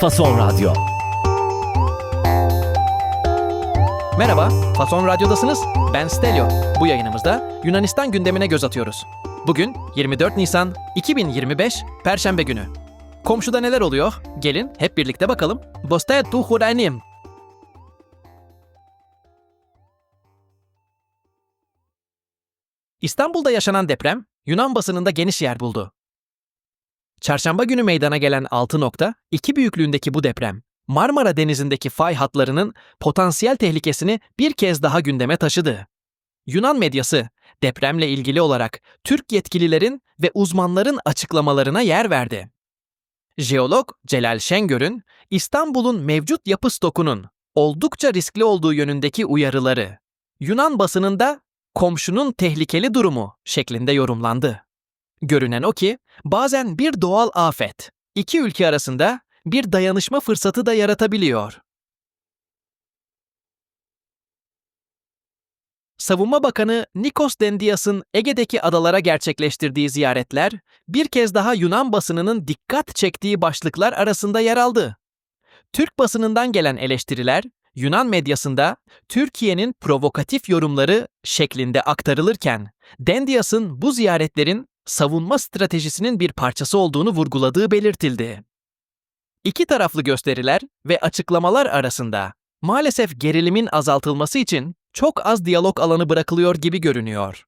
Fason Radyo. Merhaba, Fason Radyo'dasınız. Ben Stelio. Bu yayınımızda Yunanistan gündemine göz atıyoruz. Bugün 24 Nisan 2025 Perşembe günü. Komşuda neler oluyor? Gelin hep birlikte bakalım. Boste tu. İstanbul'da yaşanan deprem Yunan basınında geniş yer buldu. Çarşamba günü meydana gelen 6.2 büyüklüğündeki bu deprem, Marmara Denizi'ndeki fay hatlarının potansiyel tehlikesini bir kez daha gündeme taşıdı. Yunan medyası depremle ilgili olarak Türk yetkililerin ve uzmanların açıklamalarına yer verdi. Jeolog Celal Şengör'ün İstanbul'un mevcut yapı stokunun oldukça riskli olduğu yönündeki uyarıları Yunan basınında komşunun tehlikeli durumu şeklinde yorumlandı. Görünen o ki bazen bir doğal afet iki ülke arasında bir dayanışma fırsatı da yaratabiliyor. Savunma Bakanı Nikos Dendias'ın Ege'deki adalara gerçekleştirdiği ziyaretler bir kez daha Yunan basınının dikkat çektiği başlıklar arasında yer aldı. Türk basınından gelen eleştiriler Yunan medyasında Türkiye'nin provokatif yorumları şeklinde aktarılırken Dendias'ın bu ziyaretlerin savunma stratejisinin bir parçası olduğunu vurguladığı belirtildi. İki taraflı gösteriler ve açıklamalar arasında maalesef gerilimin azaltılması için çok az diyalog alanı bırakılıyor gibi görünüyor.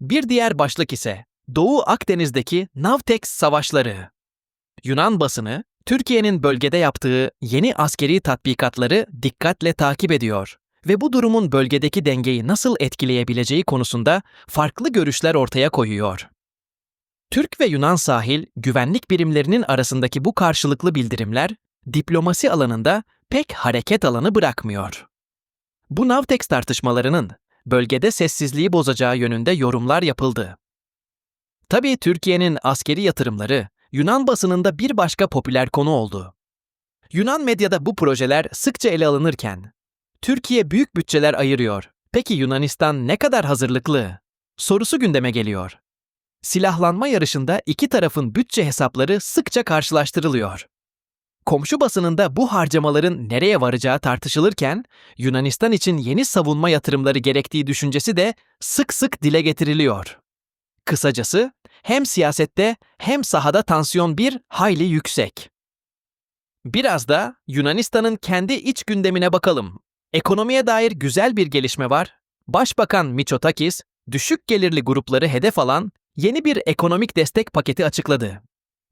Bir diğer başlık ise Doğu Akdeniz'deki Navtex savaşları. Yunan basını Türkiye'nin bölgede yaptığı yeni askeri tatbikatları dikkatle takip ediyor ve bu durumun bölgedeki dengeyi nasıl etkileyebileceği konusunda farklı görüşler ortaya koyuyor. Türk ve Yunan sahil güvenlik birimlerinin arasındaki bu karşılıklı bildirimler diplomasi alanında pek hareket alanı bırakmıyor. Bu Navtex tartışmalarının bölgede sessizliği bozacağı yönünde yorumlar yapıldı. Tabii Türkiye'nin askeri yatırımları Yunan basınında bir başka popüler konu oldu. Yunan medyada bu projeler sıkça ele alınırken Türkiye büyük bütçeler ayırıyor. Peki Yunanistan ne kadar hazırlıklı? Sorusu gündeme geliyor. Silahlanma yarışında iki tarafın bütçe hesapları sıkça karşılaştırılıyor. Komşu basınında bu harcamaların nereye varacağı tartışılırken Yunanistan için yeni savunma yatırımları gerektiği düşüncesi de sık sık dile getiriliyor. Kısacası hem siyasette hem sahada tansiyon bir hayli yüksek. Biraz da Yunanistan'ın kendi iç gündemine bakalım. Ekonomiye dair güzel bir gelişme var. Başbakan Mitsotakis, düşük gelirli grupları hedef alan yeni bir ekonomik destek paketi açıkladı.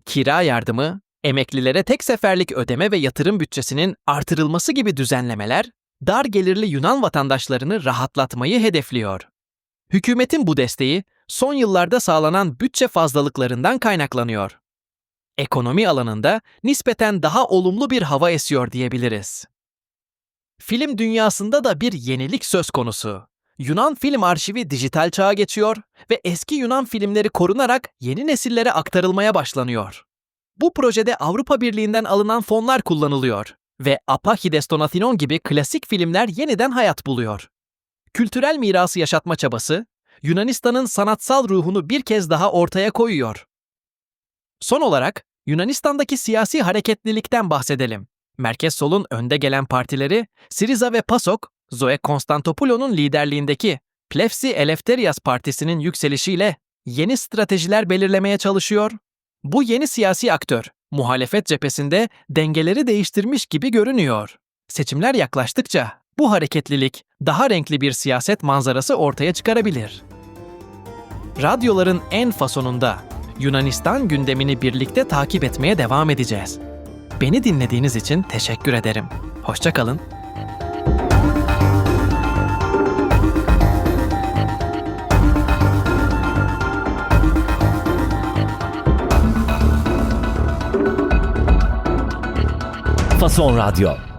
Kira yardımı, emeklilere tek seferlik ödeme ve yatırım bütçesinin artırılması gibi düzenlemeler, dar gelirli Yunan vatandaşlarını rahatlatmayı hedefliyor. Hükümetin bu desteği son yıllarda sağlanan bütçe fazlalıklarından kaynaklanıyor. Ekonomi alanında nispeten daha olumlu bir hava esiyor diyebiliriz. Film dünyasında da bir yenilik söz konusu. Yunan film arşivi dijital çağa geçiyor ve eski Yunan filmleri korunarak yeni nesillere aktarılmaya başlanıyor. Bu projede Avrupa Birliği'nden alınan fonlar kullanılıyor ve Apachides Donathinon gibi klasik filmler yeniden hayat buluyor. Kültürel mirası yaşatma çabası, Yunanistan'ın sanatsal ruhunu bir kez daha ortaya koyuyor. Son olarak Yunanistan'daki siyasi hareketlilikten bahsedelim. Merkez solun önde gelen partileri Siriza ve PASOK, Zoe Konstantopoulo'nun liderliğindeki Plefsi Eleftherias Partisi'nin yükselişiyle yeni stratejiler belirlemeye çalışıyor. Bu yeni siyasi aktör, muhalefet cephesinde dengeleri değiştirmiş gibi görünüyor. Seçimler yaklaştıkça bu hareketlilik daha renkli bir siyaset manzarası ortaya çıkarabilir. Radyoların en fasonunda Yunanistan gündemini birlikte takip etmeye devam edeceğiz. Beni dinlediğiniz için teşekkür ederim. Hoşçakalın. Fason Radyo.